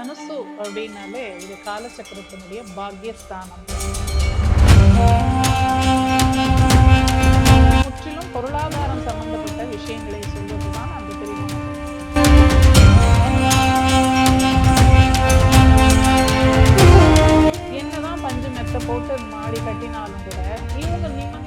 தனுசு அப்படின்னாலே இது காலச்சக்கரத்தினுடைய பாக்யஸ்தானம். முற்றிலும் பொருளாதாரம் சம்பந்தப்பட்ட விஷயங்களை சொல்வதுதான் அந்த திருமணம் என்னதான் பஞ்சு மெத்த போட்டு மாடி கட்டினாலும் கூட இவங்க நிம்மதியா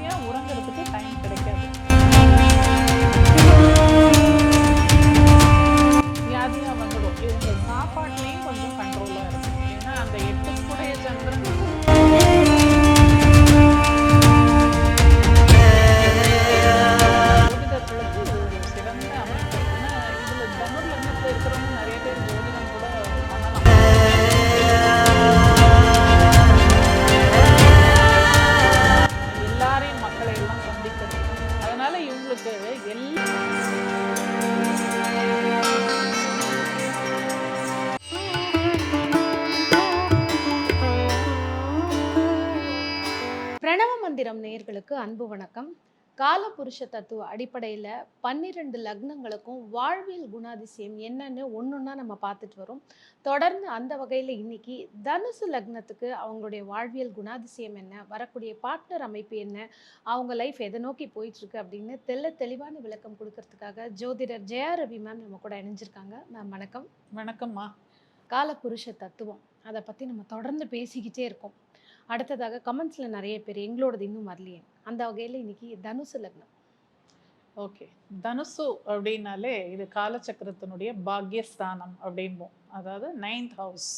அன்பு வணக்கம். காலபுருஷ தத்துவ அடிப்படையில் பன்னிரெண்டு லக்னங்களுக்கும் வாழ்வியல் குணாதிசயம் என்னன்னு ஒன்றொன்னா நம்ம பார்த்துட்டு வரோம். தொடர்ந்து அந்த வகையில் இன்னைக்கு தனுசு லக்னத்துக்கு அவங்களுடைய வாழ்வியல் குணாதிசயம் என்ன வரக்கூடிய பார்ட்னர் அமைப்பு என்ன அவங்க லைஃப் எதை நோக்கி போயிட்டு இருக்கு அப்படின்னு தெள்ள தெளிவான விளக்கம் கொடுக்கறதுக்காக ஜோதிடர் ஜெயா ரவி மேம் நம்ம கூட இணைஞ்சிருக்காங்க. மேம் வணக்கம். வணக்கம்மா. காலபுருஷ தத்துவம். அதை பற்றி நம்ம தொடர்ந்து பேசிக்கிட்டே இருக்கோம். அடுத்ததாக கமெண்ட்ஸில் நிறைய பேர் எங்களோடது இன்னும் வரலையே. அந்த வகையில் இன்னைக்கு தனுசு லக்னம். ஓகே. தனுசு அப்படின்னாலே இது காலச்சக்கரத்தினுடைய பாக்யஸ்தானம் அப்படின்போம். அதாவது நைன்த் ஹவுஸ்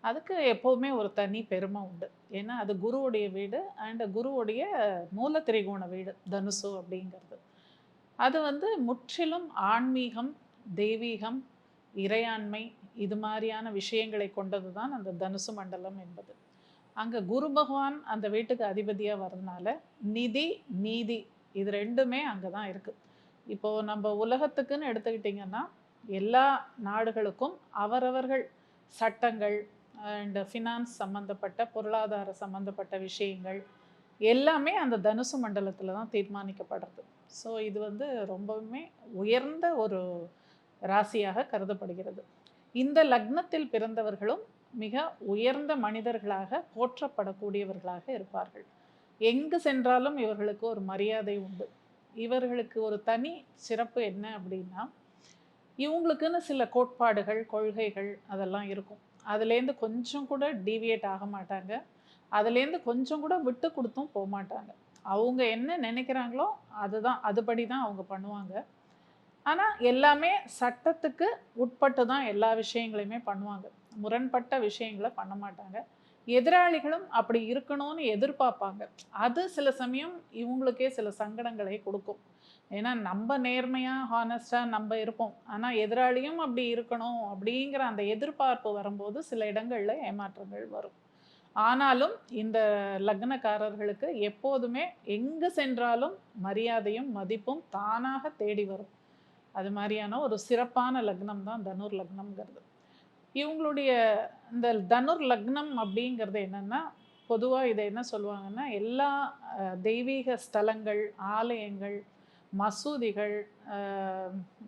அதுக்கு எப்போவுமே ஒரு தனி பெருமை உண்டு. ஏன்னா அது குருவுடைய வீடு அண்ட் குருவுடைய மூல திரிகோண வீடு தனுசு அப்படிங்கிறது. அது வந்து முற்றிலும் ஆன்மீகம் தெய்வீகம் இறையாண்மை இது மாதிரியான விஷயங்களை கொண்டது தான் அந்த தனுசு மண்டலம் என்பது. அங்கே குரு பகவான் அந்த வீட்டுக்கு அதிபதியாக வர்றதுனால நிதி நீதி இது ரெண்டுமே அங்கே தான் இருக்குது இப்போது நம்ம உலகத்துக்குன்னு எடுத்துக்கிட்டிங்கன்னா எல்லா நாடுகளுக்கும் அவரவர்கள் சட்டங்கள் அண்ட் ஃபினான்ஸ் சம்மந்தப்பட்ட பொருளாதார சம்மந்தப்பட்ட விஷயங்கள் எல்லாமே அந்த தனுசு மண்டலத்தில் தான் தீர்மானிக்கப்படுறது. ஸோ இது வந்து ரொம்பவுமே உயர்ந்த ஒரு ராசியாக கருதப்படுகிறது. இந்த லக்னத்தில் பிறந்தவர்களும் மிக உயர்ந்த மனிதர்களாக போற்றப்படக்கூடியவர்களாக இருப்பார்கள். எங்கு சென்றாலும் இவர்களுக்கு ஒரு மரியாதை உண்டு. இவர்களுக்கு ஒரு தனி சிறப்பு என்ன அப்படின்னா இவங்களுக்குன்னு சில கோட்பாடுகள் கொள்கைகள் அதெல்லாம் இருக்கும். அதுலேருந்து கொஞ்சம் கூட டீவியேட் ஆக மாட்டாங்க. அதுலேருந்து கொஞ்சம் கூட விட்டு கொடுத்தும் போக மாட்டாங்க. அவங்க என்ன நினைக்கிறாங்களோ அதுதான் அதுபடி தான் அவங்க பண்ணுவாங்க. ஆனால் எல்லாமே சட்டத்துக்கு உட்பட்டு தான் எல்லா விஷயங்களையுமே பண்ணுவாங்க. முரண்பட்ட விஷயங்களை பண்ண மாட்டாங்க. எதிராளிகளும் அப்படி இருக்கணும்னு எதிர்பார்ப்பாங்க. அது சில சமயம் இவங்களுக்கே சில சங்கடங்களை கொடுக்கும். ஏன்னா நம்ம நேர்மையாக ஹானஸ்டாக நம்ம இருப்போம். ஆனால் எதிராளியும் அப்படி இருக்கணும் அப்படிங்கிற அந்த எதிர்பார்ப்பு வரும்போது சில இடங்களில் ஏமாற்றங்கள் வரும். ஆனாலும் இந்த லக்னக்காரர்களுக்கு எப்போதுமே எங்கு சென்றாலும் மரியாதையும் மதிப்பும் தானாக தேடி வரும். அது மாதிரியான ஒரு சிறப்பான லக்னம் தான் தனுர் லக்னம்ங்கிறது. இவங்களுடைய இந்த தனுர் லக்னம் அப்படிங்கிறது என்னென்னா பொதுவாக இதை என்ன சொல்லுவாங்கன்னா எல்லா தெய்வீக ஸ்தலங்கள் ஆலயங்கள் மசூதிகள்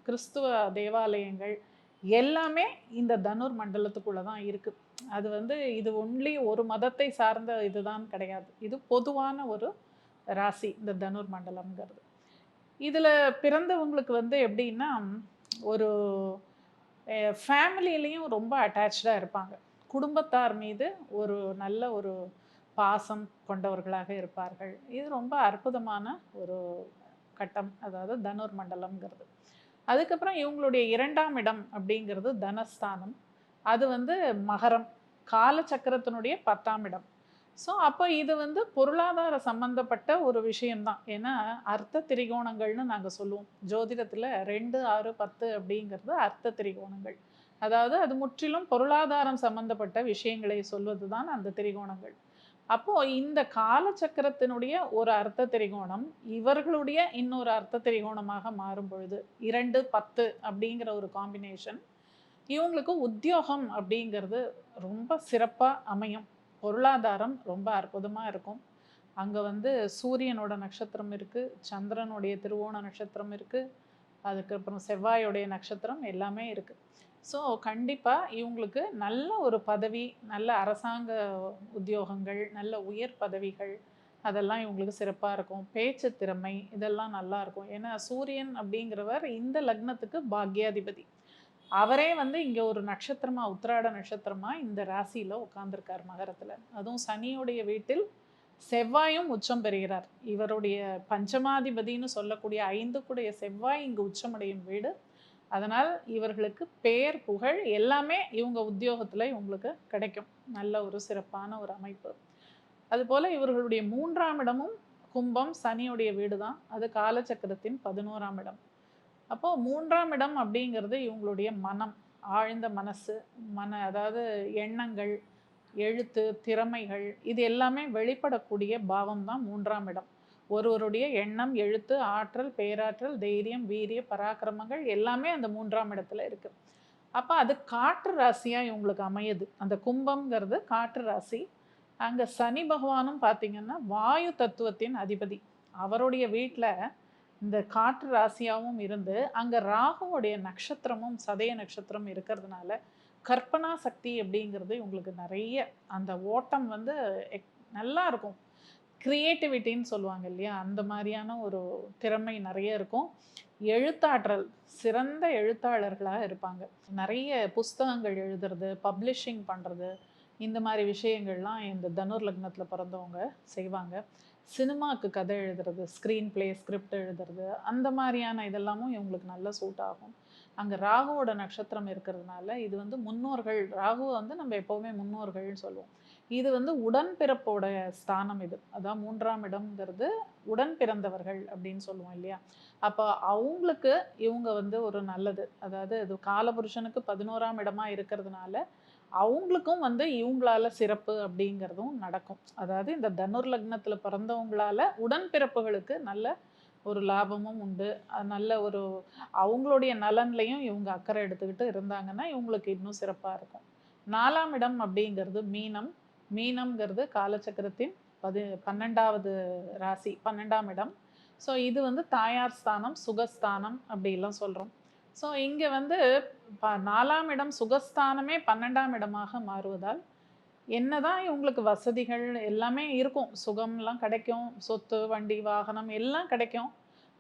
கிறிஸ்துவ தேவாலயங்கள் எல்லாமே இந்த தனுர் மண்டலத்துக்குள்ளே தான் இருக்குது அது வந்து இது ஒன்லி ஒரு மதத்தை சார்ந்த இதுதான் கிடையாது. இது பொதுவான ஒரு ராசி இந்த தனுர் மண்டலம்ங்கிறது. இதில் பிறந்தவங்களுக்கு வந்து எப்படின்னா ஒரு ஃபேமிலியிலையும் ரொம்ப அட்டாச்சாக இருப்பாங்க. குடும்பத்தார் மீது ஒரு நல்ல ஒரு பாசம் கொண்டவர்களாக இருப்பார்கள். இது ரொம்ப அற்புதமான ஒரு கட்டம். அதாவது தனுர் மண்டலம்ங்கிறது அதுக்கப்புறம் இவங்களுடைய இரண்டாம் இடம் அப்படிங்கிறது தனஸ்தானம். அது வந்து மகரம். காலச்சக்கரத்தினுடைய பத்தாம் இடம். ஸோ அப்போ இது வந்து பொருளாதார சம்பந்தப்பட்ட ஒரு விஷயம்தான். ஏன்னா அர்த்த திரிகோணங்கள்னு நாங்கள் சொல்லுவோம். ஜோதிடத்தில் ரெண்டு ஆறு பத்து அப்படிங்கிறது அர்த்த திரிகோணங்கள். அதாவது அது முற்றிலும் பொருளாதாரம் சம்பந்தப்பட்ட விஷயங்களை சொல்வது தான் அந்த திரிகோணங்கள். அப்போது இந்த காலச்சக்கரத்தினுடைய ஒரு அர்த்த திரிகோணம் இவர்களுடைய இன்னொரு அர்த்த திரிகோணமாக மாறும் பொழுது இரண்டு பத்து அப்படிங்கிற ஒரு காம்பினேஷன் இவங்களுக்கு உத்தியோகம் அப்படிங்கிறது ரொம்ப சிறப்பாக அமையும். பொருளாதாரம் ரொம்ப அற்புதமாக இருக்கும். அங்கே வந்து சூரியனோட நட்சத்திரம் இருக்குது சந்திரனுடைய திருவோண நட்சத்திரம் இருக்குது அதுக்கப்புறம் செவ்வாயோடைய நட்சத்திரம் எல்லாமே இருக்குது ஸோ கண்டிப்பாக இவங்களுக்கு நல்ல ஒரு பதவி நல்ல அரசாங்க உத்தியோகங்கள் நல்ல உயர் பதவிகள் அதெல்லாம் இவங்களுக்கு சிறப்பாக இருக்கும். பேச்சு திறமை இதெல்லாம் நல்லா இருக்கும். ஏன்னா சூரியன் அப்படிங்கிறவர் இந்த லக்னத்துக்கு பாக்யாதிபதி. அவரே வந்து இங்கே ஒரு நட்சத்திரமா உத்திராட நட்சத்திரமா இந்த ராசியில் உட்காந்துருக்கார் மகரத்தில். அதுவும் சனியுடைய வீட்டில் செவ்வாயும் உச்சம் பெறுகிறார். இவருடைய பஞ்சமாதிபதின்னு சொல்லக்கூடிய ஐந்து கூடைய செவ்வாய் இங்கு உச்சமடையும் வீடு. அதனால் இவர்களுக்கு பேர் புகழ் எல்லாமே இவங்க உத்தியோகத்தில் இவங்களுக்கு கிடைக்கும். நல்ல ஒரு சிறப்பான ஒரு அமைப்பு. அதுபோல் இவர்களுடைய மூன்றாம் இடமும் கும்பம் சனியுடைய வீடு தான் அது காலச்சக்கரத்தின் பதினோராம் இடம். அப்போது மூன்றாம் இடம் அப்படிங்கிறது இவங்களுடைய மனம் ஆழ்ந்த மனசு மன அதாவது எண்ணங்கள் எழுத்து திறமைகள் இது எல்லாமே வெளிப்படக்கூடிய பாவம் தான் மூன்றாம் இடம். ஒருவருடைய எண்ணம் எழுத்து ஆற்றல் பேராற்றல் தைரியம் வீரிய பராக்கிரமங்கள் எல்லாமே அந்த மூன்றாம் இடத்துல இருக்குது அப்போ அது காற்று ராசியாக இவங்களுக்கு அமையுது. அந்த கும்பம்ங்கிறது காற்று ராசி. அங்கே சனி பகவானும் பார்த்தீங்கன்னா வாயு தத்துவத்தின் அதிபதி. அவருடைய வீட்டில் இந்த காற்று ராசியாகவும் இருந்து அங்கே ராகுவோடைய நட்சத்திரமும் சதய நட்சத்திரம் இருக்கிறதுனால கற்பனா சக்தி அப்படிங்கிறது உங்களுக்கு நிறைய அந்த ஓட்டம் வந்து எக்- நல்லா இருக்கும். க்ரியேட்டிவிட்டின்னு சொல்லுவாங்க இல்லையா? அந்த மாதிரியான ஒரு திறமை நிறைய இருக்கும். எழுத்தாற்றல் சிறந்த எழுத்தாளர்களாக இருப்பாங்க. நிறைய புஸ்தகங்கள் எழுதுறது பப்ளிஷிங் பண்ணுறது இந்த மாதிரி விஷயங்கள்லாம் இந்த தனுர் லக்னத்தில் பிறந்தவங்க செய்வாங்க. சினிமாவுக்கு கதை எழுதுறது ஸ்க்ரீன் பிளே ஸ்கிரிப்ட் எழுதுறது அந்த மாதிரியான இதெல்லாமும் இவங்களுக்கு நல்ல சூட் ஆகும். அங்கே ராகுவோட நட்சத்திரம் இருக்கிறதுனால இது வந்து முன்னோர்கள் ராகு வந்து நம்ம எப்போவுமே முன்னோர்கள்னு சொல்லுவோம். இது வந்து உடன்பிறப்போட ஸ்தானம் இது. அதான் மூன்றாம் இடம்ங்கிறது உடன் பிறந்தவர்கள் அப்படின்னு சொல்லுவோம் இல்லையா? அப்போ அவங்களுக்கு இவங்க வந்து ஒரு நல்லது. அதாவது இது காலபுருஷனுக்கு பதினோராம் இடமா இருக்கிறதுனால அவங்களுக்கும் வந்து இவங்களால சிறப்பு அப்படிங்கிறதும் நடக்கும். அதாவது இந்த தனுர் லக்னத்தில் பிறந்தவங்களால உடன்பிறப்புகளுக்கு நல்ல ஒரு லாபமும் உண்டு. நல்ல ஒரு அவங்களுடைய நலன்லையும் இவங்க அக்கறை எடுத்துக்கிட்டு இருந்தாங்கன்னா இவங்களுக்கு இன்னும் சிறப்பாக இருக்கும். நாலாம் இடம் அப்படிங்கிறது மீனம். மீனம்ங்கிறது காலச்சக்கரத்தின் பதி பன்னெண்டாவது ராசி பன்னெண்டாம் இடம். ஸோ இது வந்து தாயார் ஸ்தானம் சுகஸ்தானம் அப்படிலாம் சொல்கிறோம் ஸோ இங்கே வந்து ப நாலாம் இடம் சுகஸ்தானமே பன்னெண்டாம் இடமாக மாறுவதால் என்னதான் இவங்களுக்கு வசதிகள் எல்லாமே இருக்கும். சுகம்லாம் கிடைக்கும். சொத்து வண்டி வாகனம் எல்லாம் கிடைக்கும்.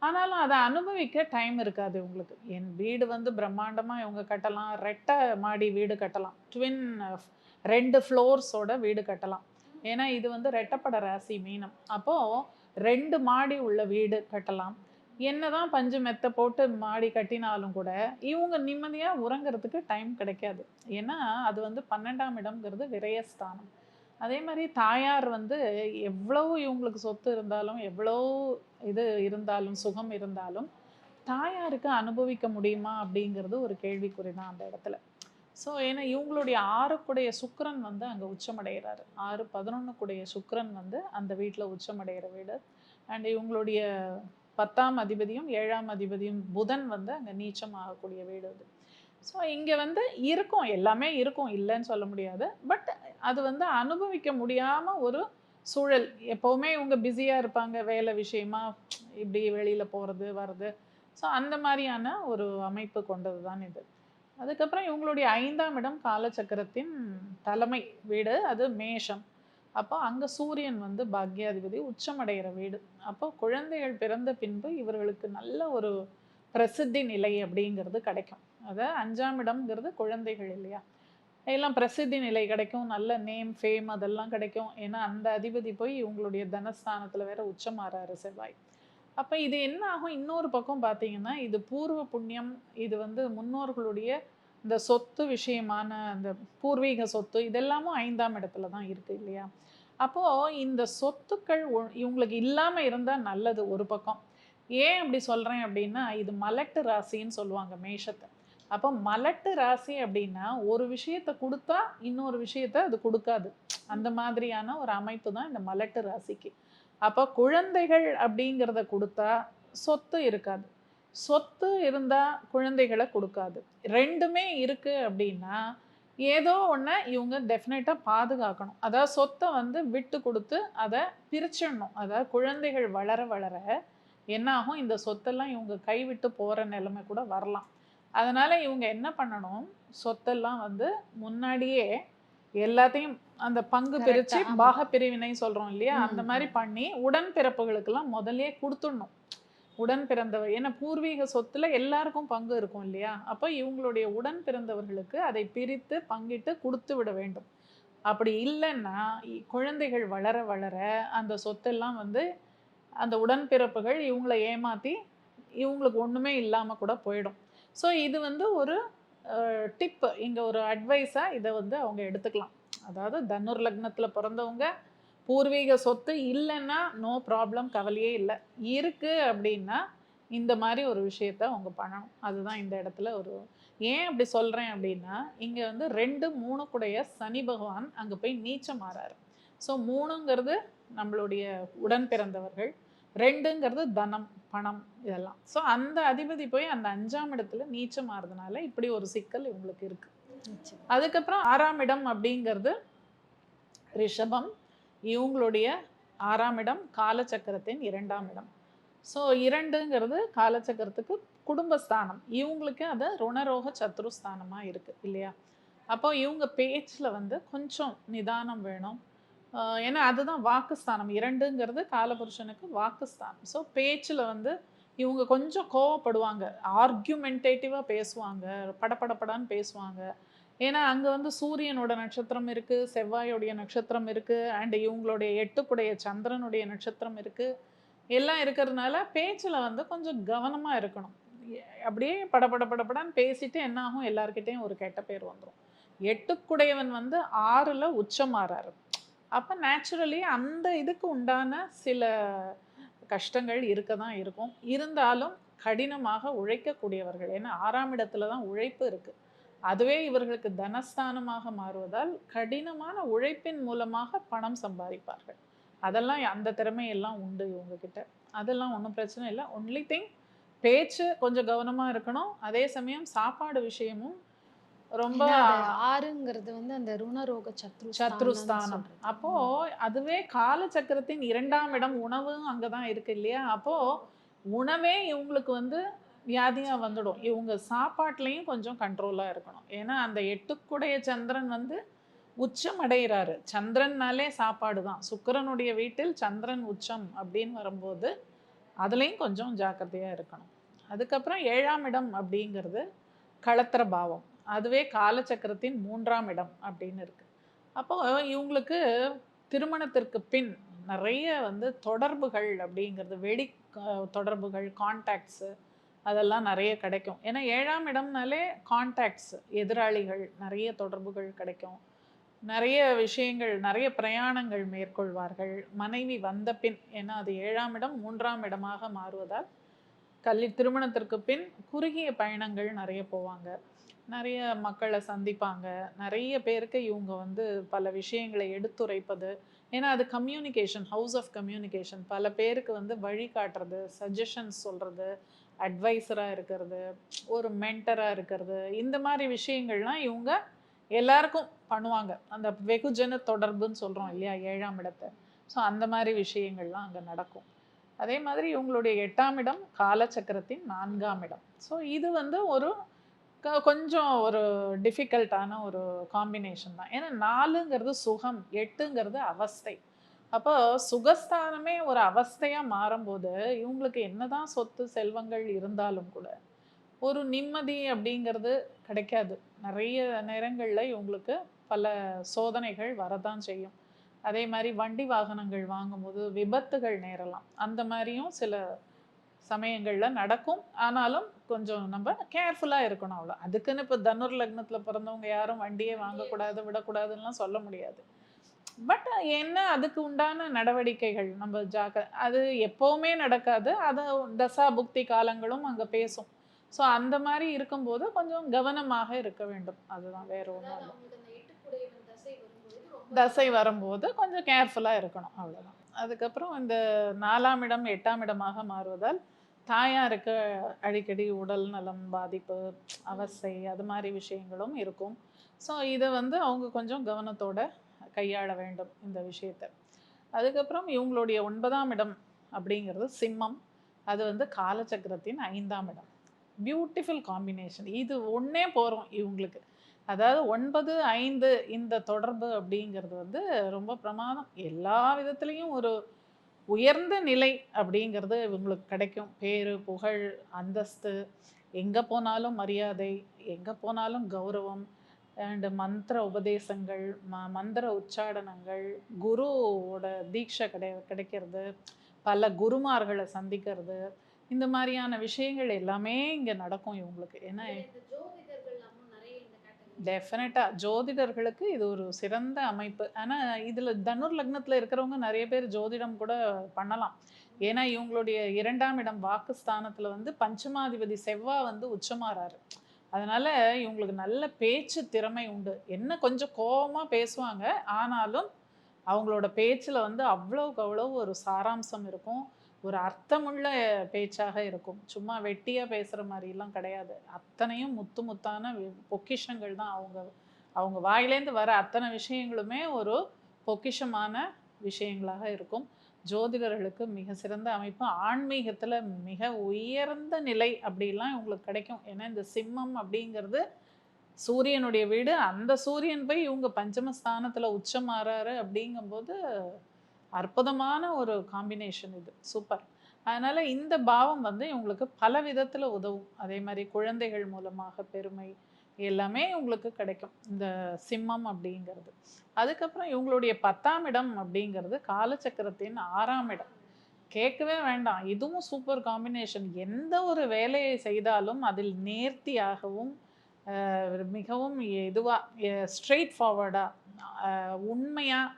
ஆனாலும் அதை அனுபவிக்க டைம் இருக்காது இவங்களுக்கு. என் வீடு வந்து பிரம்மாண்டமாக இவங்க கட்டலாம். ரெட்டை மாடி வீடு கட்டலாம். ட்வின் ரெண்டு ஃப்ளோர்ஸோட வீடு கட்டலாம். ஏன்னா இது வந்து ரெட்டப்பட ராசி மீனம். அப்போது ரெண்டு மாடி உள்ள வீடு கட்டலாம். என்னதான் பஞ்சு மெத்த போட்டு மாடி கட்டினாலும் கூட இவங்க நிம்மதியாக உறங்குறதுக்கு டைம் கிடைக்காது. ஏன்னா அது வந்து பன்னெண்டாம் இடம்ங்கிறது விரயஸ்தானம் அதே மாதிரி தாயார் வந்து எவ்வளவு இவங்களுக்கு சொத்து இருந்தாலும் எவ்வளோ இது இருந்தாலும் சுகம் இருந்தாலும் தாயாருக்கு அனுபவிக்க முடியுமா அப்படிங்கிறது ஒரு கேள்விக்குறி தான் அந்த இடத்துல. ஸோ ஏன்னா இவங்களுடைய ஆறுக்குடைய சுக்கரன் வந்து அங்கே உச்சமடைகிறாரு. ஆறு பதினொன்றுக்குடைய சுக்கரன் வந்து அந்த வீட்டில் உச்சமடைகிற வீடு. அண்ட் இவங்களுடைய பத்தாம் அதிபதியும் ஏழாம் அதிபதியும் புதன் வந்து அங்கே நீச்சம் ஆகக்கூடிய வீடு அது. ஸோ இங்கே வந்து இருக்கும் எல்லாமே இருக்கும் இல்லைன்னு சொல்ல முடியாது. பட் அது வந்து அனுபவிக்க முடியாமல் ஒரு சூழல். எப்போவுமே இவங்க பிஸியாக இருப்பாங்க வேலை விஷயமா இப்படி வெளியில் போகிறது வர்றது. ஸோ அந்த மாதிரியான ஒரு அமைப்பு கொண்டது தான் இது. அதுக்கப்புறம் இவங்களுடைய ஐந்தாம் இடம் காலச்சக்கரத்தின் தலைமை வீடு அது மேஷம். அப்போ அங்கே சூரியன் வந்து பாக்யாதிபதி உச்சமடைகிற வீடு. அப்போ குழந்தைகள் பிறந்த பின்பு இவர்களுக்கு நல்ல ஒரு பிரசித்தி நிலை அப்படிங்கிறது கிடைக்கும். அதை அஞ்சாம் இடம்ங்கிறது குழந்தைகள் இல்லையா? எல்லாம் பிரசித்தி நிலை கிடைக்கும் நல்ல நேம் ஃபேம் அதெல்லாம் கிடைக்கும். ஏன்னா அந்த அதிபதி போய் இவங்களுடைய தனஸ்தானத்தில் வேற உச்சமாறாரு செவ்வாய். அப்போ இது என்ன ஆகும்? இன்னொரு பக்கம் பார்த்தீங்கன்னா இது பூர்வ புண்ணியம் இது வந்து முன்னோர்களுடைய இந்த சொத்து விஷயமான அந்த பூர்வீக சொத்து இதெல்லாமும் ஐந்தாம் இடத்துல தான் இருக்குது இல்லையா? அப்போது இந்த சொத்துக்கள் ஒ- இவங்களுக்கு இல்லாமல் இருந்தால் நல்லது ஒரு பக்கம். ஏன் அப்படி சொல்கிறேன் அப்படின்னா இது மலட்டு ராசின்னு சொல்லுவாங்க மேஷத்தை. அப்போ மலட்டு ராசி அப்படின்னா ஒரு விஷயத்தை கொடுத்தா இன்னொரு விஷயத்த அது கொடுக்காது. அந்த மாதிரியான ஒரு அமைப்பு தான் இந்த மலட்டு ராசிக்கு. அப்போ குழந்தைகள் அப்படிங்கிறத கொடுத்தா சொத்து இருக்காது. சொத்து இருந்தால் குழந்தைகளை கொடுக்காது. ரெண்டுமே இருக்குது அப்படின்னா ஏதோ ஒன்று இவங்க டெஃபினட்டாக பாதுகாக்கணும். அதாவது சொத்தை வந்து விட்டு கொடுத்து அதை பிரிச்சிடணும். அதாவது குழந்தைகள் வளர வளர என்னாகும் இந்த சொத்தெல்லாம் இவங்க கைவிட்டு போகிற நிலைமை கூட வரலாம். அதனால இவங்க என்ன பண்ணணும்? சொத்தெல்லாம் வந்து முன்னாடியே எல்லாத்தையும் அந்த பங்கு ஆமா. பாக பிரிவினை சொல்றோம் இல்லையா? அந்த மாதிரி பண்ணி உடன்பிறப்புகளுக்கெல்லாம் முதல்லயே கொடுத்துடணும். உடன் பிறந்தவர். ஏன்னா பூர்வீக சொத்துல எல்லாருக்கும் பங்கு இருக்கும் இல்லையா? அப்போ இவங்களுடைய உடன் பிறந்தவர்களுக்கு அதை பிரித்து பங்கிட்டு கொடுத்து விட வேண்டும். அப்படி இல்லைன்னா இ- குழந்தைகள் வளர வளர அந்த சொத்தெல்லாம் வந்து அந்த உடன்பிறப்புகள் இவங்களை ஏமாற்றி இவங்களுக்கு ஒன்றுமே இல்லாமல் கூட போயிடும். ஸோ இது வந்து ஒரு டிப்பு இங்கே ஒரு அட்வைஸாக இதை வந்து அவங்க எடுத்துக்கலாம். அதாவது தனுர் லக்னத்தில் பிறந்தவங்க பூர்வீக சொத்து இல்லைன்னா நோ ப்ராப்ளம் கவலையே இல்லை. இருக்கு அப்படின்னா இந்த மாதிரி ஒரு விஷயத்த அவங்க பண்ணணும். அதுதான் இந்த இடத்துல ஒரு ஏன் அப்படி சொல்றேன் அப்படின்னா இங்க வந்து ரெண்டு மூணு கூடைய சனி பகவான் அங்க போய் நீச்சம் மாறாரு ஸோ மூணுங்கிறது நம்மளுடைய உடன் பிறந்தவர்கள் ரெண்டுங்கிறது தனம் பணம் இதெல்லாம். ஸோ அந்த அதிபதி போய் அந்த அஞ்சாம் இடத்துல நீச்சம் மாறுறதுனால இப்படி ஒரு சிக்கல் இவங்களுக்கு இருக்கு. நிச்சயம். அதுக்கப்புறம் ஆறாம் இடம் அப்படிங்கிறது ரிஷபம் இவங்களுடைய ஆறாம் இடம் காலச்சக்கரத்தின் இரண்டாம் இடம். ஸோ இரண்டுங்கிறது காலச்சக்கரத்துக்கு குடும்பஸ்தானம். இவங்களுக்கு அது ருணரோக சத்ருஸ்தானமாக இருக்குது இல்லையா? அப்போ இவங்க பேச்சில் வந்து கொஞ்சம் நிதானம் வேணும். ஏன்னா அதுதான் வாக்குஸ்தானம். இரண்டுங்கிறது காலபுருஷனுக்கு வாக்குஸ்தானம். ஸோ பேச்சில் வந்து இவங்க கொஞ்சம் கோவப்படுவாங்க. ஆர்கியூமெண்டேட்டிவாக பேசுவாங்க. படப்படப்படான்னு பேசுவாங்க. ஏன்னா அங்கே வந்து சூரியனோட நட்சத்திரம் இருக்குது செவ்வாயோடைய நட்சத்திரம் இருக்குது அண்ட் இவங்களுடைய எட்டுக்குடைய சந்திரனுடைய நட்சத்திரம் இருக்குது எல்லாம் இருக்கிறதுனால பேச்சில் வந்து கொஞ்சம் கவனமாக இருக்கணும். அப்படியே படபட படபடன்னு பேசிட்டு என்ன ஆகும் எல்லார்கிட்டயும் ஒரு கெட்ட பேர் வந்துடும் எட்டுக்குடையவன் வந்து ஆறில் உச்சமாறாரு. அப்போ நேச்சுரலி அந்த இதுக்கு உண்டான சில கஷ்டங்கள் இருக்க தான் இருக்கும். இருந்தாலும் கடினமாக உழைக்கக்கூடியவர்கள். ஏன்னா ஆறாம் இடத்துல தான் உழைப்பு இருக்குது அதுவே இவர்களுக்கு தனஸ்தானமாக மாறுவதால் கடினமான உழைப்பின் மூலமாக பணம் சம்பாதிப்பார்கள். அதெல்லாம் அந்த திறமையெல்லாம் உண்டு இவங்க கிட்ட அதெல்லாம் ஒன்றும் பிரச்சனை இல்லை. ஒன்லி திங் பேச்சு கொஞ்சம் கவனமாக இருக்கணும். அதே சமயம் சாப்பாடு விஷயமும் ரொம்ப ஆறுங்கிறது வந்து அந்த ருணரோக சத்ரு சத்ருஸ்தானம். அப்போ அதுவே காலச்சக்கரத்தின் இரண்டாம் இடம் உணவும் அங்கதான் இருக்கு இல்லையா? அப்போ உணவே இவங்களுக்கு வந்து வியாதியாக வந்துடும். இவங்க சாப்பாட்லேயும் கொஞ்சம் கண்ட்ரோலாக இருக்கணும். ஏன்னா அந்த எட்டுக்குடைய சந்திரன் வந்து உச்சம் அடைகிறாரு சந்திரன்னாலே சாப்பாடு தான். சுக்கிரனுடைய வீட்டில் சந்திரன் உச்சம் அப்படின்னு வரும்போது அதுலேயும் கொஞ்சம் ஜாக்கிரதையாக இருக்கணும். அதுக்கப்புறம் ஏழாம் இடம் அப்படிங்கிறது களத்திர பாவம். அதுவே காலச்சக்கரத்தின் மூன்றாம் இடம் அப்படின்னு இருக்குது அப்போ இவங்களுக்கு திருமணத்திற்கு பின் நிறைய வந்து தொடர்புகள் அப்படிங்கிறது வெடி தொடர்புகள் கான்டாக்ட்ஸு அதெல்லாம் நிறைய கிடைக்கும். ஏன்னா ஏழாம் இடம்னாலே கான்டாக்ட்ஸ் எதிராளிகள் நிறைய தொடர்புகள் கிடைக்கும். நிறைய விஷயங்கள் நிறைய பிரயாணங்கள் மேற்கொள்வார்கள். மனைவி வந்த பின் ஏன்னா அது ஏழாம் இடம் மூன்றாம் இடமாக மாறுவதால் கல்வி திருமணத்திற்கு பின் குறுகிய பயணங்கள் நிறைய போவாங்க. நிறைய மக்களை சந்திப்பாங்க. நிறைய பேருக்கு இவங்க வந்து பல விஷயங்களை எடுத்துரைப்பது. ஏன்னா அது கம்யூனிகேஷன் ஹவுஸ் ஆஃப் கம்யூனிகேஷன் பல பேருக்கு வந்து வழிகாட்டுறது சஜஷன்ஸ் சொல்கிறது அட்வைசராக இருக்கிறது ஒரு மென்டராக இருக்கிறது இந்த மாதிரி விஷயங்கள்லாம் இவங்க எல்லாருக்கும் பண்ணுவாங்க. அந்த வெகுஜன தொடர்புன்னு சொல்கிறோம் இல்லையா ஏழாம் இடத்தை. ஸோ அந்த மாதிரி விஷயங்கள்லாம் அங்கே நடக்கும். அதே மாதிரி இவங்களுடைய எட்டாம் இடம் காலச்சக்கரத்தின் நான்காம் இடம். ஸோ இது வந்து ஒரு க- கொஞ்சம் ஒரு டிஃபிகல்ட்டான ஒரு காம்பினேஷன் தான். ஏன்னா நாலுங்கிறது சுகம் எட்டுங்கிறது அவஸ்தை. அப்போ சுகஸ்தானமே ஒரு அவஸ்தையாக மாறும்போது இவங்களுக்கு என்னதான் சொத்து செல்வங்கள் இருந்தாலும் கூட ஒரு நிம்மதி அப்படிங்கிறது கிடைக்காது. நிறைய நேரங்களில் இவங்களுக்கு பல சோதனைகள் வரதான் செய்யும். அதே மாதிரி வண்டி வாகனங்கள் வாங்கும்போது விபத்துகள் நேரலாம். அந்த மாதிரியும் சில சமயங்களில் நடக்கும். ஆனாலும் கொஞ்சம் நம்ம கேர்ஃபுல்லாக இருக்கணும் அவ்வளோ அதுக்குன்னு இப்போ தனுர் லக்னத்தில் பிறந்தவங்க யாரும் வண்டியே வாங்கக்கூடாது விடக்கூடாதுன்னெலாம் சொல்ல முடியாது. பட் என்ன அதுக்கு உண்டான நடவடிக்கைகள்? நம்ம ஜாக்க அது எப்போவுமே நடக்காது. அது தசா புக்தி காலங்களும் அங்கே பேசும். ஸோ அந்த மாதிரி இருக்கும்போது கொஞ்சம் கவனமாக இருக்க வேண்டும். அதுதான் வேற ஒன்றும் தசை வரும்போது கொஞ்சம் கேர்ஃபுல்லாக இருக்கணும். அவ்வளவுதான். அதுக்கப்புறம் இந்த நாலாம் இடம் எட்டாம் இடமாக மாறுவதால் தாயாருக்கு அடிக்கடி உடல் நலம் பாதிப்பு அவஸ்தை அது மாதிரி விஷயங்களும் இருக்கும். ஸோ இதை வந்து அவங்க கொஞ்சம் கவனத்தோட கையாள வேண்டும் இந்த விஷயத்தை. அதுக்கப்புறம் இவங்களுடைய ஒன்பதாம் இடம் அப்படிங்கிறது சிம்மம். அது வந்து காலச்சக்கரத்தின் ஐந்தாம் இடம். பியூட்டிஃபுல் காம்பினேஷன் இது ஒன்றே போகிறோம் இவங்களுக்கு. அதாவது ஒன்பது ஐந்து இந்த தொடர்பு அப்படிங்கிறது வந்து ரொம்ப பிரமாதம். எல்லா விதத்துலேயும் ஒரு உயர்ந்த நிலை அப்படிங்கிறது இவங்களுக்கு கிடைக்கும். பேர் புகழ் அந்தஸ்து எங்கே போனாலும் மரியாதை எங்கே போனாலும் கௌரவம் அண்டு மந்திர உபதேசங்கள் ம மந்திர உச்சாடனங்கள் குருவோட தீட்சை கிடை கிடைக்கிறது பல குருமார்களை சந்திக்கிறது இந்த மாதிரியான விஷயங்கள் எல்லாமே இங்கே நடக்கும் இவங்களுக்கு ஏன்னா டெஃபினட்டாக ஜோதிடர்களுக்கு இது ஒரு சிறந்த அமைப்பு. ஆனால் இதில் தனுர் லக்னத்தில் இருக்கிறவங்க நிறைய பேர் ஜோதிடம் கூட பண்ணலாம். ஏன்னா இவங்களுடைய இரண்டாம் இடம் வாக்குஸ்தானத்தில் வந்து பஞ்சமாதிபதி செவ்வா வந்து உச்சமாறாரு. அதனால் இவங்களுக்கு நல்ல பேச்சு திறமை உண்டு. என்ன கொஞ்சம் கோபமாக பேசுவாங்க ஆனாலும் அவங்களோட பேச்சில் வந்து அவ்வளோக்கு அவ்வளோ ஒரு சாராம்சம் இருக்கும். ஒரு அர்த்தமுள்ள பேச்சாக இருக்கும். சும்மா வெட்டியாக பேசுகிற மாதிரிலாம் கிடையாது. அத்தனையும் முத்து முத்தான வி- பொக்கிஷங்கள் தான் அவங்க அவங்க வாயிலேருந்து வர அத்தனை விஷயங்களுமே ஒரு பொக்கிஷமான விஷயங்களாக இருக்கும். ஜோதிடர்களுக்கு மிக சிறந்த அமைப்பு. ஆன்மீகத்தில் மிக உயர்ந்த நிலை அப்படிலாம் இவங்களுக்கு கிடைக்கும். ஏன்னா இந்த சிம்மம் அப்படிங்கிறது சூரியனுடைய வீடு. அந்த சூரியன் போய் இவங்க பஞ்சமஸ்தானத்தில் உச்சமாறாரு அப்படிங்கும்போது அற்புதமான ஒரு காம்பினேஷன் இது. சூப்பர் அதனால் இந்த பாவம் வந்து இவங்களுக்கு பல விதத்தில் உதவும். அதே மாதிரி குழந்தைகள் மூலமாக பெருமை எல்லாமே இவங்களுக்கு கிடைக்கும். இந்த சிம்மம் அப்படிங்கிறது. அதுக்கப்புறம் இவங்களுடைய பத்தாம் இடம் அப்படிங்கிறது காலச்சக்கரத்தின் ஆறாம் இடம். கேட்கவே வேண்டாம். இதுவும் சூப்பர் காம்பினேஷன் எந்த ஒரு வேலையை செய்தாலும் அதில் நேர்த்தியாகவும் மிகவும் இதுவாக ஸ்ட்ரெயிட் ஃபார்வர்டாக உண்மையாக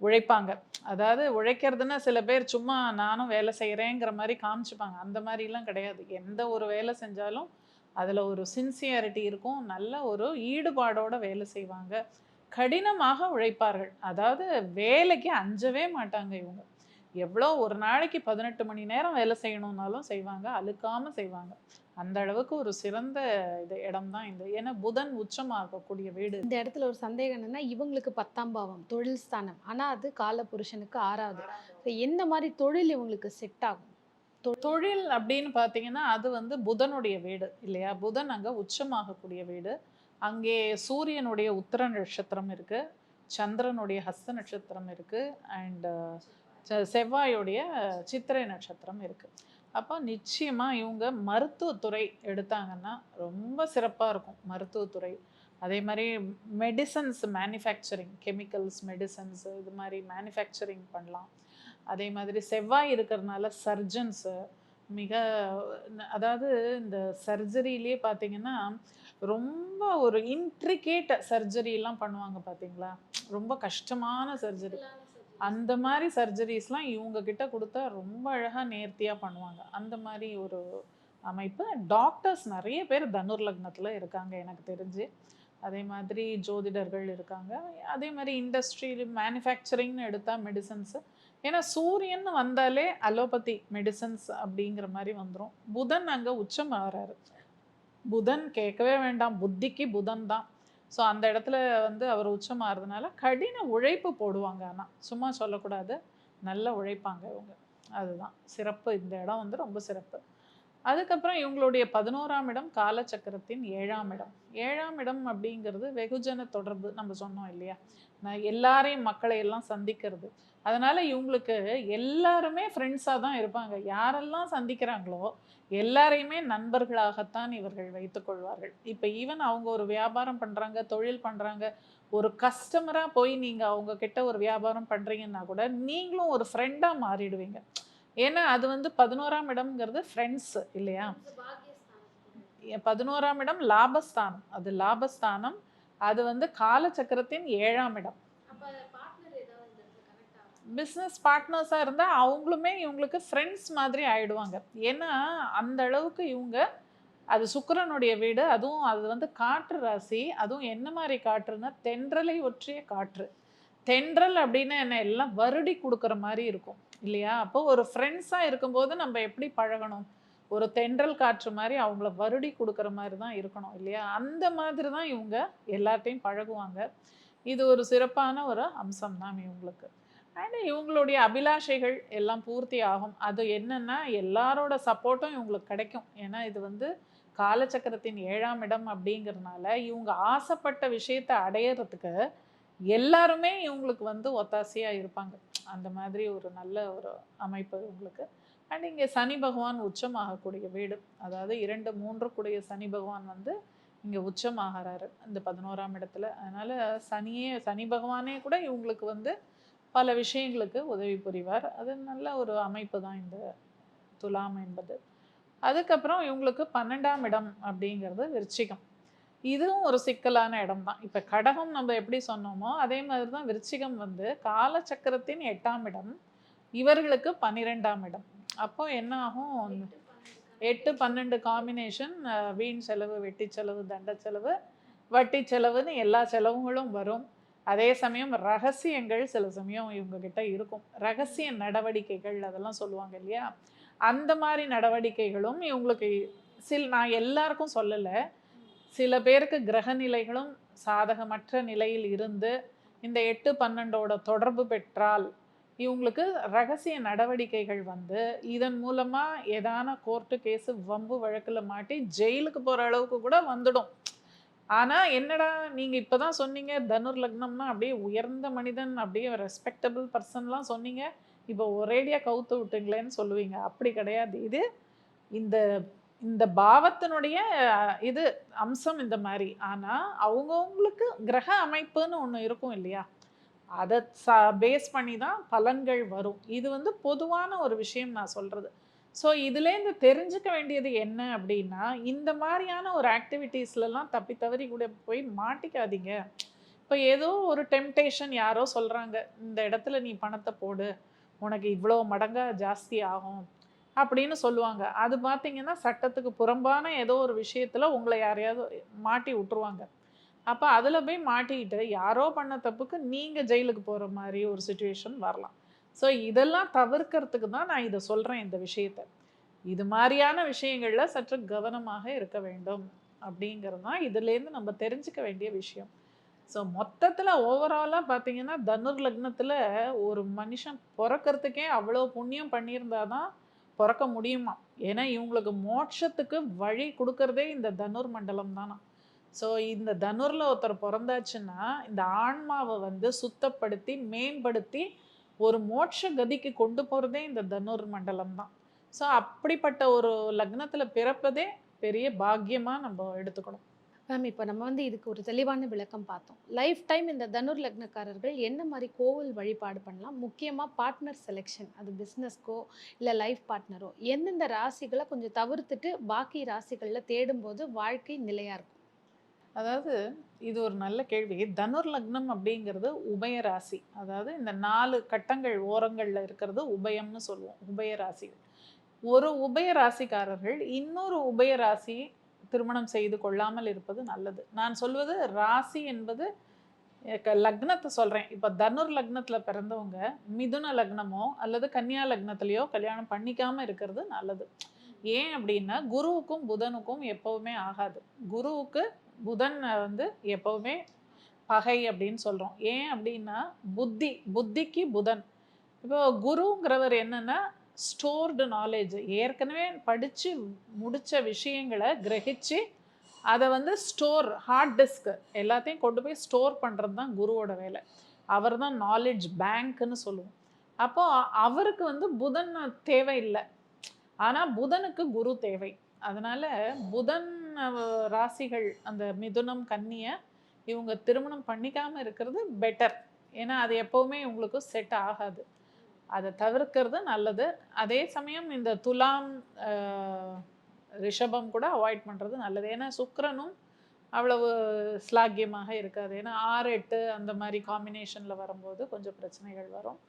உழைப்பாங்க. அதாவது உழைக்கிறதுன்னா சில பேர் சும்மா நானும் வேலை செய்கிறேங்கிற மாதிரி காமிச்சுப்பாங்க. அந்த மாதிரிலாம் கிடையாது. எந்த ஒரு வேலை செஞ்சாலும் அதில் ஒரு சின்சியாரிட்டி இருக்கும். நல்ல ஒரு ஈடுபாடோட வேலை செய்வாங்க. கடினமாக உழைப்பார்கள். அதாவது வேலைக்கு அஞ்சவே மாட்டாங்க இவங்க. எவ்வளோ ஒரு நாளைக்கு பதினெட்டு மணி நேரம் வேலை செய்யணும்னாலும் செய்வாங்க. அழுக்காமல் செய்வாங்க. அந்த அளவுக்கு ஒரு சிறந்த இது இடம் தான் இந்த. ஏன்னா புதன் உச்சமாகக்கூடிய வீடு. இந்த இடத்துல ஒரு சந்தேகம் என்னன்னா இவங்களுக்கு பத்தாம் பாவம் தொழில் ஸ்தானம். ஆனா அது கால புருஷனுக்கு ஆறாவது எந்த மாதிரி தொழில் இவங்களுக்கு செட் ஆகும்? தொழில் அப்படின்னு பார்த்தீங்கன்னா அது வந்து புதனுடைய வீடு இல்லையா? புதன் அங்கே உச்சமாகக்கூடிய வீடு. அங்கே சூரியனுடைய உத்தர நட்சத்திரம் இருக்கு சந்திரனுடைய ஹஸ்த நட்சத்திரம் இருக்கு அண்டு செவ்வாயுடைய சித்திரை நட்சத்திரம் இருக்கு. அப்போ நிச்சயமாக இவங்க மருத்துவத்துறை எடுத்தாங்கன்னா ரொம்ப சிறப்பாக இருக்கும் மருத்துவத்துறை. அதே மாதிரி மெடிசன்ஸ் மேனுஃபேக்சரிங் கெமிக்கல்ஸ் மெடிசன்ஸ் இது மாதிரி மேனுஃபேக்சரிங் பண்ணலாம். அதே மாதிரி செவ்வாய் இருக்கிறதுனால சர்ஜன்ஸு மிக அதாவது இந்த சர்ஜரியிலே பார்த்தீங்கன்னா ரொம்ப ஒரு இன்ட்ரிகேட் சர்ஜரிலாம் பண்ணுவாங்க பார்த்தீங்களா? ரொம்ப கஷ்டமான சர்ஜரி அந்த மாதிரி சர்ஜரிஸ்லாம் இவங்க கிட்ட கொடுத்தா ரொம்ப அழகாக நேர்த்தியாக பண்ணுவாங்க. அந்த மாதிரி ஒரு அமைப்பு. டாக்டர்ஸ் நிறைய பேர் தனுர் லக்னத்தில் இருக்காங்க எனக்கு தெரிஞ்சு. அதே மாதிரி ஜோதிடர்கள் இருக்காங்க. அதே மாதிரி இண்டஸ்ட்ரி மேனுஃபேக்சரிங்னு எடுத்தால் மெடிசன்ஸு ஏன்னா சூரியன் வந்தாலே அலோபதி மெடிசன்ஸ் அப்படிங்கிற மாதிரி வந்துடும் புதன் அங்கே உச்சம் ஆகிறாரு புதன் கேட்கவே வேண்டாம். புத்திக்கு புதன் தான். ஸோ அந்த இடத்துல வந்து அவர் உச்சமாகிறதுனால கடின உழைப்பு போடுவாங்க ஆனால் சும்மா சொல்லக்கூடாது. நல்ல உழைப்பாங்க இவங்க. அதுதான். சிறப்பு. இந்த இடம் வந்து ரொம்ப சிறப்பு. அதுக்கப்புறம் இவங்களுடைய பதினோராம் இடம் காலச்சக்கரத்தின் ஏழாம் இடம். ஏழாம் இடம் அப்படிங்கிறது வெகுஜன தொடர்பு நம்ம சொன்னோம் இல்லையா? நான் எல்லாரையும் மக்களை எல்லாம் சந்திக்கிறது. அதனால இவங்களுக்கு எல்லாருமே ஃப்ரெண்ட்ஸாக தான் இருப்பாங்க. யாரெல்லாம் சந்திக்கிறாங்களோ எல்லாரையுமே நண்பர்களாகத்தான் இவர்கள் வைத்துக்கொள்வார்கள் இப்போ ஈவன் அவங்க ஒரு வியாபாரம் பண்ணுறாங்க தொழில் பண்ணுறாங்க ஒரு கஸ்டமராக போய் நீங்கள் அவங்க கிட்ட ஒரு வியாபாரம் பண்ணுறீங்கன்னா கூட நீங்களும் ஒரு ஃப்ரெண்டாக மாறிடுவீங்க. ஏன்னா அது வந்து பதினோராம் இடம்ங்கிறது ஃப்ரெண்ட்ஸ் இல்லையா? பதினோராம் இடம் லாபஸ்தானம். அது லாபஸ்தானம். அது வந்து காலச்சக்கரத்தின் ஏழாம் இடம். பிஸ்னஸ் பார்ட்னர்ஸாக இருந்தால் அவங்களுமே இவங்களுக்கு ஃப்ரெண்ட்ஸ் மாதிரி ஆயிடுவாங்க. ஏன்னா அந்த அளவுக்கு இவங்க அது சுக்கரனுடைய வீடு அதுவும் அது வந்து காற்று ராசி அதுவும் என்ன மாதிரி காற்றுன்னா தென்றலை ஒற்றிய காற்று. தென்றல் அப்படின்னு என்ன? எல்லாம் வருடி கொடுக்குற மாதிரி இருக்கும் இல்லையா? அப்போ ஒரு ஃப்ரெண்ட்ஸாக இருக்கும்போது நம்ம எப்படி பழகணும்? ஒரு தென்றல் காற்று மாதிரி அவங்கள வருடி கொடுக்குற மாதிரி தான் இருக்கணும் இல்லையா? அந்த மாதிரி தான் இவங்க எல்லார்ட்டையும் பழகுவாங்க. இது ஒரு சிறப்பான ஒரு அம்சம் தான் இவங்களுக்கு. அண்ட் இவங்களுடைய அபிலாஷைகள் எல்லாம் பூர்த்தி ஆகும். அது என்னென்னா எல்லாரோட சப்போர்ட்டும் இவங்களுக்கு கிடைக்கும். ஏன்னா இது வந்து காலச்சக்கரத்தின் ஏழாம் இடம் அப்படிங்கிறதுனால இவங்க ஆசைப்பட்ட விஷயத்தை அடையிறதுக்கு எல்லாருமே இவங்களுக்கு வந்து ஒத்தாசையாக இருப்பாங்க. அந்த மாதிரி ஒரு நல்ல ஒரு அமைப்பு இவங்களுக்கு. அண்ட் இங்கே சனி பகவான் உச்சமாகக்கூடிய வீடு. அதாவது இரண்டு மூன்று கூடிய சனி பகவான் வந்து இங்கே உச்சமாகறாரு. இந்த பதினோராம் இடத்துல. அதனால் சனியே சனி பகவானே கூட இவங்களுக்கு வந்து பல விஷயங்களுக்கு உதவி புரிவார். அது நல்ல ஒரு அமைப்பு தான் இந்த துலாம் என்பது. அதுக்கப்புறம் இவங்களுக்கு பன்னெண்டாம் இடம் அப்படிங்கிறது விருச்சிகம். இதுவும் ஒரு சிக்கலான இடம் தான். இப்போ கடகம் நம்ம எப்படி சொன்னோமோ அதே மாதிரி தான் விருச்சிகம் வந்து காலச்சக்கரத்தின் எட்டாம் இடம் இவர்களுக்கு பன்னிரெண்டாம் இடம். அப்போ என்ன ஆகும்? எட்டு பன்னெண்டு காம்பினேஷன் வீண் செலவு வெட்டி செலவு தண்ட செலவு வட்டி செலவுன்னு எல்லா செலவுகளும் வரும். அதே சமயம் ரகசியங்கள் சில சமயம் இவங்கக்கிட்ட இருக்கும். ரகசிய நடவடிக்கைகள் அதெல்லாம் சொல்லுவாங்க இல்லையா? அந்த மாதிரி நடவடிக்கைகளும் இவங்களுக்கு சில நான் எல்லாருக்கும் சொல்லலை. சில பேருக்கு கிரக நிலைகளும் சாதகமற்ற நிலையில் இருந்து இந்த எட்டு பன்னெண்டோட தொடர்பு பெற்றால் இவங்களுக்கு ரகசிய நடவடிக்கைகள் வந்து இதன் மூலமாக ஏதான கோர்ட்டு கேஸு வம்பு வழக்கில் மாட்டி ஜெயிலுக்கு போகிற அளவுக்கு கூட வந்துடும். ஆனால் என்னடா நீங்கள் இப்போ தான் சொன்னீங்க தனுர் லக்னம்னா அப்படியே உயர்ந்த மனிதன் அப்படியே ரெஸ்பெக்டபிள் பர்சன்லாம் சொன்னீங்க. இப்போ ஒரேடியாக கவுத்து விட்டுங்களேன்னு சொல்லுவீங்க. அப்படி கிடையாது. இது இந்த இந்த பாவத்தினுடைய இது அம்சம் இந்த மாதிரி. ஆனால் அவங்கவுங்களுக்கு கிரக அமைப்புன்னு ஒன்று இருக்கும் இல்லையா? அதை ச பேஸ் பண்ணி தான் பலன்கள் வரும். இது வந்து பொதுவான ஒரு விஷயம் நான் சொல்கிறது ஸோ இதுலேருந்து தெரிஞ்சுக்க வேண்டியது என்ன அப்படின்னா இந்த மாதிரியான ஒரு ஆக்டிவிட்டீஸ்லலாம் தப்பி தவறி கூட போய் மாட்டிக்காதீங்க. இப்போ ஏதோ ஒரு டெம்டேஷன் யாரோ சொல்கிறாங்க இந்த இடத்துல நீ பணத்தை போடு உனக்கு இவ்வளோ மடங்காக ஜாஸ்தி ஆகும் அப்படின்னு சொல்லுவாங்க. அது பார்த்தீங்கன்னா சட்டத்துக்கு புறம்பான ஏதோ ஒரு விஷயத்தில் உங்களை யாரையாவது மாட்டி விட்டுருவாங்க. அப்போ அதில் போய் மாட்டிக்கிட்டு யாரோ பண்ண தப்புக்கு நீங்கள் ஜெயிலுக்கு போகிற மாதிரி ஒரு சுச்சுவேஷன் வரலாம். ஸோ இதெல்லாம் தவிர்க்கிறதுக்கு தான் நான் இதை சொல்கிறேன் இந்த விஷயத்தை. இது மாதிரியான விஷயங்களில் சற்று கவனமாக இருக்க வேண்டும் அப்படிங்கிறது தான் இதுலேருந்து நம்ம தெரிஞ்சுக்க வேண்டிய விஷயம். ஸோ மொத்தத்தில் ஓவராலாக பார்த்தீங்கன்னா தனுர் லக்னத்தில் ஒரு மனுஷன் பிறக்கறதுக்கே அவ்வளோ புண்ணியம் பண்ணியிருந்தா தான் பிறக்க முடியுமா? ஏன்னா இவங்களுக்கு மோட்சத்துக்கு வழி கொடுக்கறதே இந்த தனுர் மண்டலம் தானா? ஸோ இந்த தனுரில் ஒருத்தர் பிறந்தாச்சுன்னா இந்த ஆன்மாவை வந்து சுத்தப்படுத்தி மேம்படுத்தி ஒரு மோட்ச கதிக்கு கொண்டு போகிறதே இந்த தனுர் மண்டலம் தான். ஸோ அப்படிப்பட்ட ஒரு லக்னத்தில் பிறப்பதே பெரிய பாக்கியமாக நம்ம எடுத்துக்கணும். மேம் இப்போ நம்ம வந்து இதுக்கு ஒரு தெளிவான விளக்கம் பார்த்தோம். லைஃப் டைம் இந்த தனுர் லக்னக்காரர்கள் என்ன மாதிரி கோவில் வழிபாடு பண்ணலாம்? முக்கியமாக பார்ட்னர் செலெக்ஷன் அது பிஸ்னஸ்க்கோ இல்லை லைஃப் பார்ட்னரோ எந்தெந்த ராசிகளை கொஞ்சம் தவிர்த்துட்டு பாக்கி ராசிகளில் தேடும்போது வாழ்க்கை நிலையாக இருக்கும்? அதாவது இது ஒரு நல்ல கேள்வி. தனுர் லக்னம் அப்படிங்கிறது உபய ராசி. அதாவது இந்த நாலு கட்டங்கள் ஓரங்களில் இருக்கிறது உபயம்னு சொல்லுவோம் உபய ராசிகள். ஒரு உபய ராசிக்காரர்கள் இன்னொரு உபய ராசி திருமணம் செய்து கொள்ளாமல் இருப்பது நல்லது. நான் சொல்வது ராசி என்பது க- லக்னத்தை சொல்கிறேன் இப்போ தனுர் லக்னத்தில் பிறந்தவங்க மிதுன லக்னமோ அல்லது கன்னியா லக்னத்திலையோ கல்யாணம் பண்ணிக்காமல் இருக்கிறது நல்லது. ஏன் அப்படின்னா குருவுக்கும் புதனுக்கும் எப்பவுமே ஆகாது. குருவுக்கு புதன் வந்து எப்போவுமே பகை அப்படின்னு சொல்கிறோம் ஏன் அப்படின்னா புத்தி புத்திக்கு புதன். இப்போ குருங்கிறவர் என்னன்னா ஸ்டோர்டு நாலேஜ் ஏற்கனவே படித்து முடித்த விஷயங்களை கிரகிச்சு அதை வந்து ஸ்டோர் ஹார்ட் டிஸ்க்கு எல்லாத்தையும் கொண்டு போய் ஸ்டோர் பண்ணுறது தான் குருவோட வேலை. அவர் தான் நாலேஜ் பேங்க்னு சொல்லுவோம். அப்போ அவருக்கு வந்து புதன் தேவை இல்லை ஆனால் புதனுக்கு குரு தேவை. அதனால புதன் ராசிகள் அந்த மிதுனம் கன்னியை இவங்க திருமணம் பண்ணிக்காமல் இருக்கிறது பெட்டர் ஏன்னா அது எப்பவுமே இவங்களுக்கு செட் ஆகாது. அதை தவிர்க்கிறது நல்லது. அதே சமயம் இந்த துலாம் ரிஷபம் கூட அவாய்ட் பண்ணுறது நல்லது. ஏன்னா சுக்கரனும் அவ்வளவு ஸ்லாக்கியமாக இருக்காது. ஏன்னா ஆறு எட்டு அந்த மாதிரி காம்பினேஷனில் வரும்போது கொஞ்சம் பிரச்சனைகள் வரும்.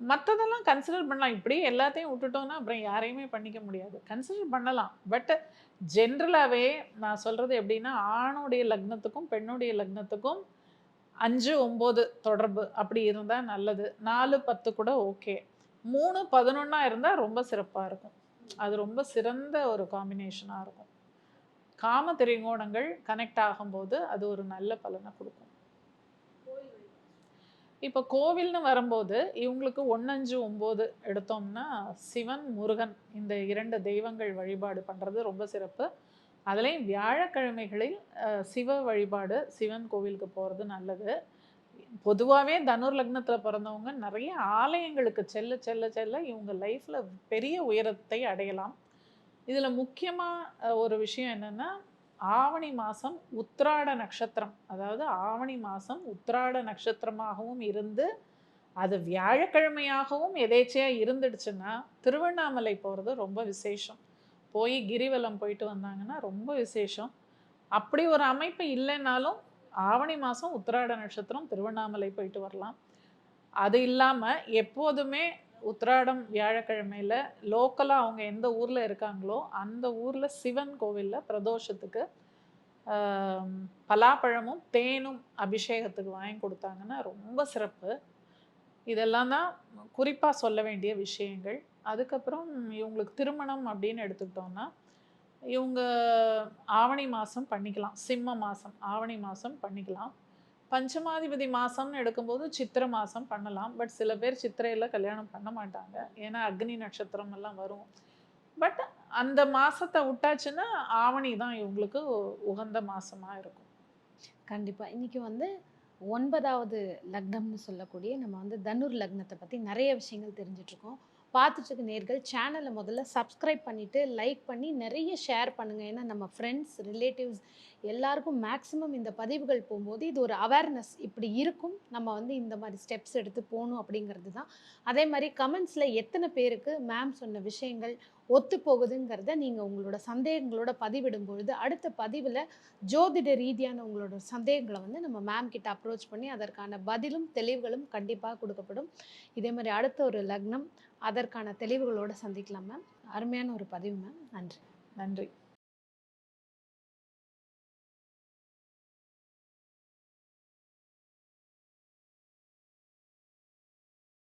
மற்றதெல்லாம் கன்சிடர் பண்ணலாம். இப்படி எல்லாத்தையும் விட்டுட்டோம்னா அப்புறம் யாரையுமே பண்ணிக்க முடியாது. கன்சிடர் பண்ணலாம். பட் ஜென்ரலாகவே நான் சொல்கிறது எப்படின்னா ஆணுடைய லக்னத்துக்கும் பெண்ணுடைய லக்னத்துக்கும் அஞ்சு ஒம்பது தொடர்பு. அப்படி இருந்தால் நல்லது. நாலு பத்து கூட ஓகே மூணு பதினொன்னா இருந்தால் ரொம்ப சிறப்பாக இருக்கும். அது ரொம்ப சிறந்த ஒரு காம்பினேஷனாக இருக்கும். காம திரிகோணங்கள் கனெக்ட் ஆகும்போது அது ஒரு நல்ல பலனை கொடுக்கும். இப்போ கோவில்னு வரும்போது இவங்களுக்கு ஒன்னஞ்சு ஒம்பது எடுத்தோம்னா சிவன் முருகன் இந்த இரண்டு தெய்வங்கள் வழிபாடு பண்ணுறது ரொம்ப சிறப்பு. அதுலேயும் வியாழக்கிழமைகளில் சிவ வழிபாடு சிவன் கோவிலுக்கு போகிறது நல்லது. பொதுவாகவே தனுர் லக்னத்தில் பிறந்தவங்க நிறைய ஆலயங்களுக்கு செல்ல செல்ல செல்ல இவங்க லைஃப்பில் பெரிய உயரத்தை அடையலாம். இதில் முக்கியமாக ஒரு விஷயம் என்னென்னா ஆவணி மாதம் உத்திராட நட்சத்திரம். அதாவது ஆவணி மாதம் உத்திராட நட்சத்திரமாகவும் இருந்து அது வியாழக்கிழமையாகவும் எதேச்சையாக இருந்துடுச்சுன்னா திருவண்ணாமலை போகிறது ரொம்ப விசேஷம். போய் கிரிவலம் போயிட்டு வந்தாங்கன்னா ரொம்ப விசேஷம். அப்படி ஒரு அமைப்பு இல்லைன்னாலும் ஆவணி மாதம் உத்திராட நட்சத்திரம் திருவண்ணாமலை போயிட்டு வரலாம். அது இல்லாமல் எப்போதுமே உத்திராடம் வியாழக்கிழமையில் லோக்கலாக அவங்க எந்த ஊரில் இருக்காங்களோ அந்த ஊரில் சிவன் கோவிலில் பிரதோஷத்துக்கு பலாப்பழமும் தேனும் அபிஷேகத்துக்கு வாங்கி கொடுத்தாங்கன்னா ரொம்ப சிறப்பு. இதெல்லாம் தான் குறிப்பாக சொல்ல வேண்டிய விஷயங்கள். அதுக்கப்புறம் இவங்களுக்கு திருமணம் அப்படின்னு எடுத்துக்கிட்டோம்னா இவங்க ஆவணி மாதம் பண்ணிக்கலாம். சிம்ம மாதம் ஆவணி மாதம் பண்ணிக்கலாம். பஞ்சமாதிபதி மாதம்னு எடுக்கும்போது சித்திரை மாதம் பண்ணலாம். பட் சில பேர் சித்திரையில் கல்யாணம் பண்ண மாட்டாங்க. ஏன்னா அக்னி நட்சத்திரம் எல்லாம் வரும். பட் அந்த மாதத்தை விட்டாச்சுன்னா ஆவணி தான் இவங்களுக்கு உகந்த மாதமாக இருக்கும். கண்டிப்பாக இன்றைக்கி வந்து ஒன்பதாவது லக்னம்னு சொல்லக்கூடிய நம்ம வந்து தனுர் லக்னத்தை பற்றி நிறைய விஷயங்கள் தெரிஞ்சிட்ருக்கோம் பார்த்துட்டு நேர்கள் சேனலை முதல்ல சப்ஸ்கிரைப் பண்ணிவிட்டு லைக் பண்ணி நிறைய ஷேர் பண்ணுங்கள் ஏன்னா நம்ம ஃப்ரெண்ட்ஸ் ரிலேட்டிவ்ஸ் எல்லாருக்கும் மேக்ஸிமம் இந்த பதிவுகள் போகும்போது இது ஒரு அவேர்னஸ் இப்படி இருக்கும். நம்ம வந்து இந்த மாதிரி ஸ்டெப்ஸ் எடுத்து போகணும் அப்படிங்கிறது தான். அதே மாதிரி கமெண்ட்ஸில் எத்தனை பேருக்கு மேம் சொன்ன விஷயங்கள் ஒத்து போகுதுங்கிறத நீங்கள் உங்களோட சந்தேகங்களோட பதிவிடும் பொழுது அடுத்த பதிவில் ஜோதிட ரீதியான உங்களோட சந்தேகங்களை வந்து நம்ம மேம் கிட்ட அப்ரோச் பண்ணி அதற்கான பதிலும் தெளிவுகளும் கண்டிப்பாக கொடுக்கப்படும். இதே மாதிரி அடுத்த ஒரு லக்னம் அதற்கான தெளிவுகளோட சந்திக்கலாம் மேம் அருமையான ஒரு பதிவு மேம் நன்றி. நன்றி.